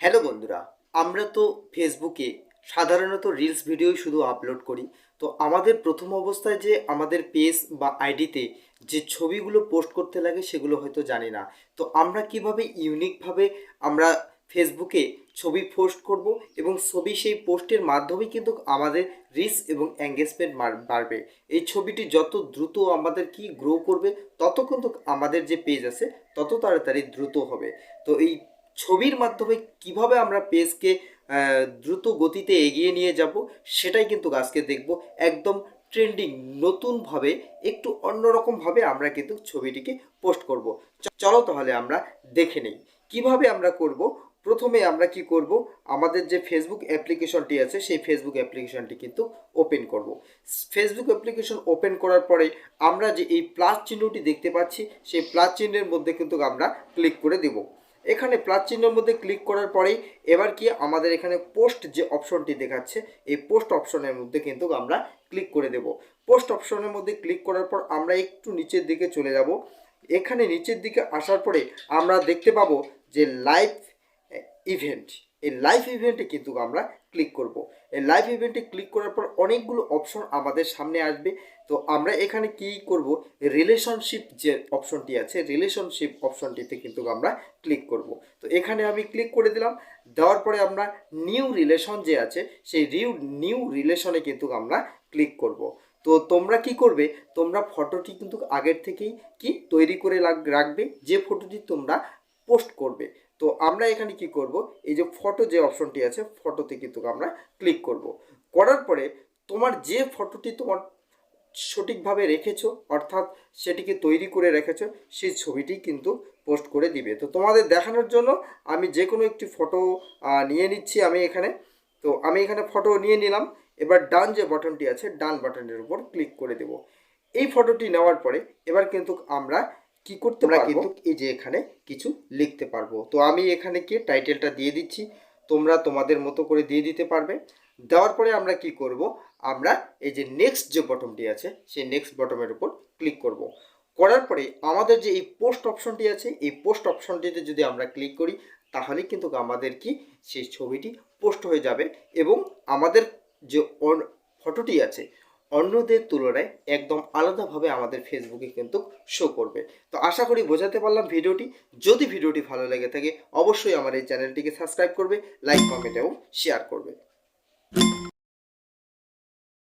Hello বন্ধুরা, আমরা তো ফেসবুকে সাধারণত রিলস ভিডিওই শুধু আপলোড করি। তো আমাদের প্রথম অবস্থায় যে আমাদের পেজ বা আইডিতে যে ছবিগুলো পোস্ট করতে লাগে সেগুলো হয়তো জানি না। তো আমরা কীভাবে ইউনিকভাবে আমরা ফেসবুকে ছবি পোস্ট করব এবং ছবি সেই পোস্টের মাধ্যমেই কিন্তু আমাদের রিচ এবং এঙ্গেজমেন্ট বাড়বে। এই ছবিটি যত দ্রুত আমাদের কি গ্রো করবে, তত কিন্তু আমাদের যে পেজ আছে তত তাড়াতাড়ি দ্রুত হবে। তো এই ছবির মাধ্যমে কীভাবে আমরা পেজকে দ্রুত গতিতে এগিয়ে নিয়ে যাব, সেটাই কিন্তু আজকে দেখব। একদম ট্রেন্ডিং, নতুনভাবে, একটু অন্যরকমভাবে আমরা কিন্তু ছবিটিকে পোস্ট করব। চলো তাহলে আমরা দেখে নেই। কীভাবে আমরা করব? প্রথমে আমরা কি করব? আমাদের যে ফেসবুক অ্যাপ্লিকেশনটি আছে, সেই ফেসবুক অ্যাপ্লিকেশনটি কিন্তু ওপেন করব। ফেসবুক অ্যাপ্লিকেশন ওপেন করার পরে আমরা যে এই প্লাস চিহ্নটি দেখতে পাচ্ছি, সেই প্লাস চিহ্নের মধ্যে কিন্তু আমরা ক্লিক করে দেব। এখানে প্লাস চিহ্নের মধ্যে ক্লিক করার পরেই এবার কি আমাদের এখানে পোস্ট যে অপশনটি দেখাচ্ছে, এই পোস্ট অপশনের মধ্যে কিন্তু আমরা ক্লিক করে দেব। পোস্ট অপশনের মধ্যে ক্লিক করার পর আমরা একটু নিচের দিকে চলে যাব। এখানে নিচের দিকে আসার পরে আমরা দেখতে পাবো যে লাইভ ইভেন্ট এই লাইভ ইভেন্টে কিন্তু আমরা ক্লিক করব। এই লাইভ ইভেন্টে ক্লিক করার পর অনেকগুলো অপশন আমাদের সামনে আসবে। তো আমরা এখানে কি করব? রিলেশনশিপ যে অপশনটি আছে রিলেশনশিপ অপশনটিতে কিন্তু আমরা ক্লিক করব। তো এখানে আমি ক্লিক করে দিলাম। দেওয়ার পরে আমরা নিউ রিলেশন যে আছে, সেই রিউ নিউ রিলেশনে কিন্তু আমরা ক্লিক করব। তো তোমরা কি করবে? তোমরা ফটোটি কিন্তু আগের থেকেই কি তৈরি করে রাখবে। যে ফটোটি তোমরা পোস্ট করবে। তো আমরা এখানে কি করব? এই যে ফটো যে অপশনটি আছে ফটোতে কিন্তু আমরা ক্লিক করব। করার পরে তোমার যে ফটোটি তোমার সঠিকভাবে রেখেছো, অর্থাৎ সেটিকে তৈরি করে রেখেছো, সেই ছবিটি কিন্তু পোস্ট করে দিবে। তো তোমাদের দেখানোর জন্য আমি যে কোনো একটি ফটো নিয়ে নিচ্ছি আমি এখানে। তো আমি এখানে ফটো নিয়ে নিলাম। এবার ডান যে বাটনটি আছে, ডান বাটনের উপর ক্লিক করে দেব। এই ফটোটি নেওয়ার পরে এবার কিন্তু আমরা কি করতে পারব? কিন্তু এই যে এখানে কিছু লিখতে পারব। তো আমি এখানে কি টাইটেলটা দিয়ে দিচ্ছি। তোমরা তোমাদের মতো করে দিয়ে দিতে পারবে। দেওয়ার পরে আমরা কি করব? আমরা এই যে নেক্সট যে বটমটি আছে সেই নেক্সট বটমের উপর ক্লিক করব। করার পরে আমাদের যে এই পোস্ট অপশনটি আছে এই পোস্ট অপশনটিতে যদি আমরা ক্লিক করি তাহলে কিন্তু আমাদের কি? সেই ছবিটি পোস্ট হয়ে যাবে এবং আমাদের যে অন- ফটোটি আছে অন্যদের তুলনায় একদম আলাদাভাবে আমাদের ফেসবুকে কিন্তু শো করবে। তো আশা করি বোঝাতে পারলাম ভিডিওটি। যদি ভিডিওটি ভালো লেগে থাকে, অবশ্যই আমার এই চ্যানেলটিকে সাবস্ক্রাইব করবে লাইক কমেন্ট এবং শেয়ার করবে।